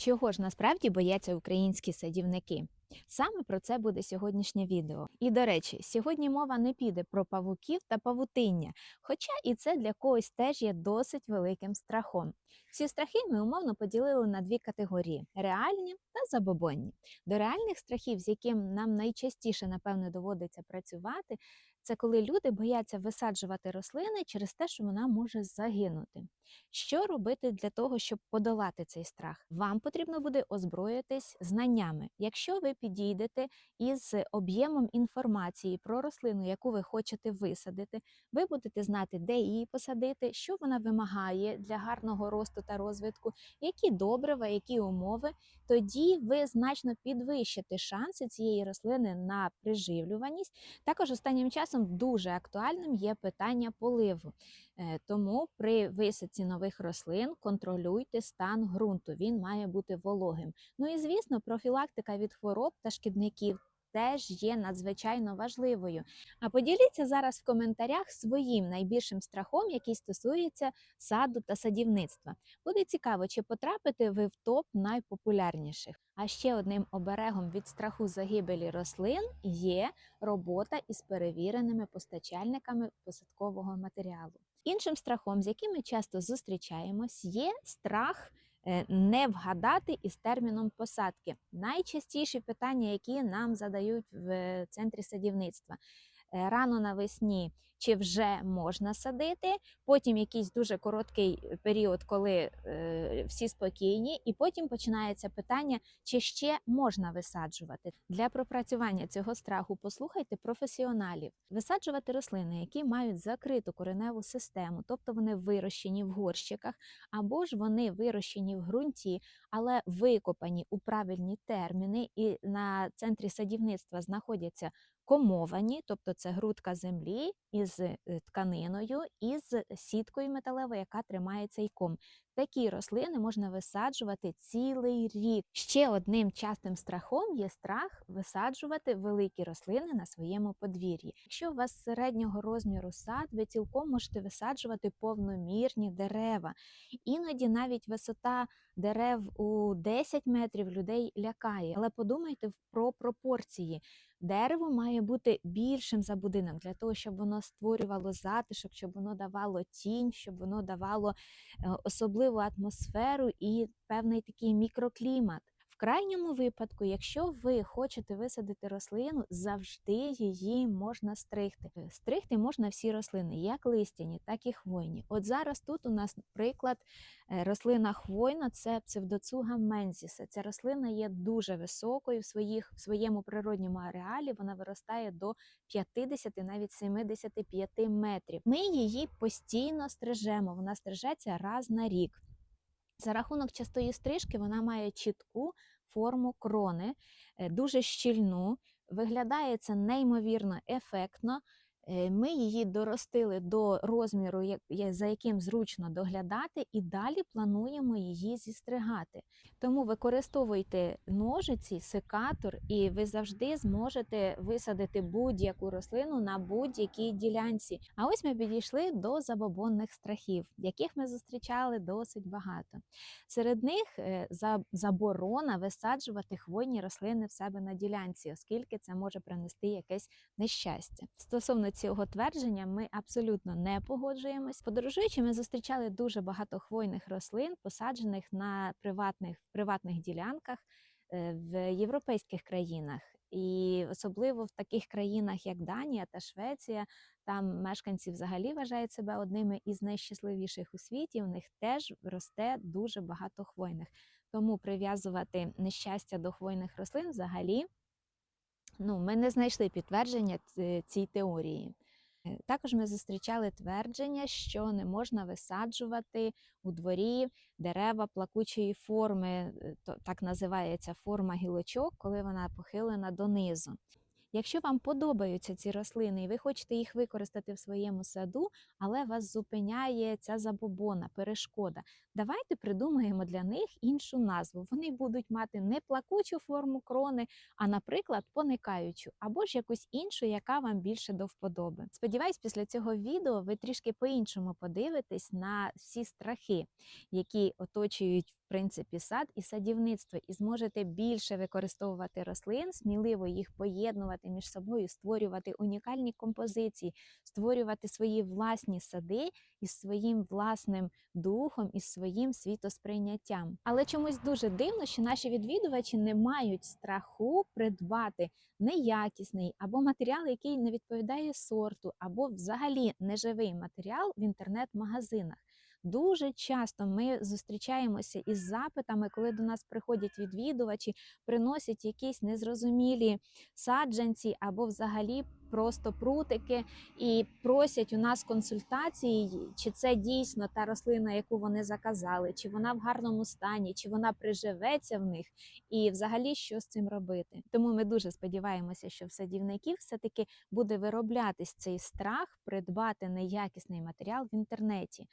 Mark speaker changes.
Speaker 1: Чого ж насправді бояться українські садівники? Саме про це буде сьогоднішнє відео. І до речі, сьогодні мова не піде про павуків та павутиння, хоча і це для когось теж є досить великим страхом. Ці страхи ми умовно поділили на дві категорії: реальні та забобонні. До реальних страхів, з яким нам найчастіше, напевне, доводиться працювати, це коли люди бояться висаджувати рослини через те, що вона може загинути. Що робити для того, щоб подолати цей страх? Вам потрібно буде озброїтись знаннями. Якщо ви підійдете із об'ємом інформації про рослину, яку ви хочете висадити, ви будете знати, де її посадити, що вона вимагає для гарного росту та розвитку, які добрива, які умови. Тоді ви значно підвищите шанси цієї рослини на приживлюваність. Також останнім часом дуже актуальним є питання поливу. Е, Тому при висадці нових рослин контролюйте стан ґрунту. Він має бути вологим. Ну і звісно, профілактика від хвороб та шкідників. Теж є надзвичайно важливою. А поділіться зараз в коментарях своїм найбільшим страхом, який стосується саду та садівництва. Буде цікаво, чи потрапите ви в топ найпопулярніших. А ще одним оберегом від страху загибелі рослин є робота із перевіреними постачальниками посадкового матеріалу. Іншим страхом, з яким ми часто зустрічаємось, є страх не вгадати із терміном посадки. Найчастіші питання, які нам задають в центрі садівництва. Е, Рано навесні чи вже можна садити, потім якийсь дуже короткий період, коли е, всі спокійні, і потім починається питання, чи ще можна висаджувати. Для пропрацювання цього страху послухайте професіоналів. Висаджувати рослини, які мають закриту кореневу систему, тобто вони вирощені в горщиках, або ж вони вирощені в ґрунті, але викопані у правильні терміни, і на центрі садівництва знаходяться комовані, тобто це грудка землі із е, тканиною і з сіткою металевою, яка тримає цей ком. Такі рослини можна висаджувати цілий рік. Ще одним частим страхом є страх висаджувати великі рослини на своєму подвір'ї. Якщо у вас середнього розміру сад, ви цілком можете висаджувати повномірні дерева. Іноді навіть висота дерев у 10 метрів людей лякає. Але подумайте про пропорції. Дерево має бути більшим за будинок для того, щоб воно створювало затишок, щоб воно давало тінь, щоб воно давало е, особливу атмосферу і певний такий мікроклімат. Крайньому випадку, якщо ви хочете висадити рослину, завжди її можна стригти. Стригти можна всі рослини, як листяні, так і хвойні. От зараз тут у нас, наприклад, е, рослина хвойна це псевдоцуга мензіса. Ця рослина є дуже високою в, своїх, в своєму природньому ареалі. Вона виростає до 50, навіть 75 метрів. Ми її постійно стрижемо. Вона стрижеться раз на рік. За рахунок частої стрижки вона має чітку форму крони, е, дуже щільну, виглядає це неймовірно ефектно. Е, Ми її доростили до розміру, за яким зручно доглядати, і далі плануємо її зістригати. Тому використовуйте ножиці, секатор, і ви завжди зможете висадити будь-яку рослину на будь-якій ділянці. А ось ми підійшли до забобонних страхів, яких ми зустрічали досить багато. Серед них е, заборона висаджувати хвойні рослини в себе на ділянці, оскільки це може принести якесь нещастя. Стосовно цього твердження, ми абсолютно не погоджуємось. Подорожуючи, ми зустрічали дуже багато хвойних рослин, посаджених на приватних приватних ділянках е, в європейських країнах. І особливо в таких країнах, як Данія та Швеція, там мешканці взагалі вважають себе одними із найщасливіших у світі. У них теж росте дуже багато хвойних. Тому прив'язувати нещастя до хвойних рослин взагалі ну, ми не знайшли підтвердження цій теорії. Е, Також ми зустрічали твердження, що не можна висаджувати у дворі дерева плакучої форми, е, так називається форма гілочок, коли вона похилена донизу. Якщо вам подобаються ці рослини і ви хочете їх використати в своєму саду, але вас зупиняє ця забобона, перешкода, давайте придумаємо для них іншу назву. Вони будуть мати не плакучу форму крони, а, наприклад, поникаючу, або ж якусь іншу, яка вам більше до вподоби. Сподіваюсь, після цього відео ви трішки по-іншому подивитесь на всі страхи, які оточують принципі сад і садівництво, і зможете більше використовувати рослин, сміливо їх поєднувати між собою, створювати унікальні композиції, створювати свої власні сади із своїм власним духом, із своїм світосприйняттям. Але чомусь дуже дивно, що наші відвідувачі не мають страху придбати неякісний або матеріал, який не відповідає сорту, або взагалі неживий матеріал в інтернет-магазинах. Дуже часто ми зустрічаємося із запитами, коли до нас приходять відвідувачі, приносять якісь незрозумілі саджанці або взагалі просто прутики і просять у нас консультації, чи це дійсно та рослина, яку вони заказали, чи вона в гарному стані, чи вона приживеться в них, і взагалі що з цим робити. Тому ми дуже сподіваємося, що в садівників все таки буде вироблятись цей страх придбати неякісний матеріал в інтернеті.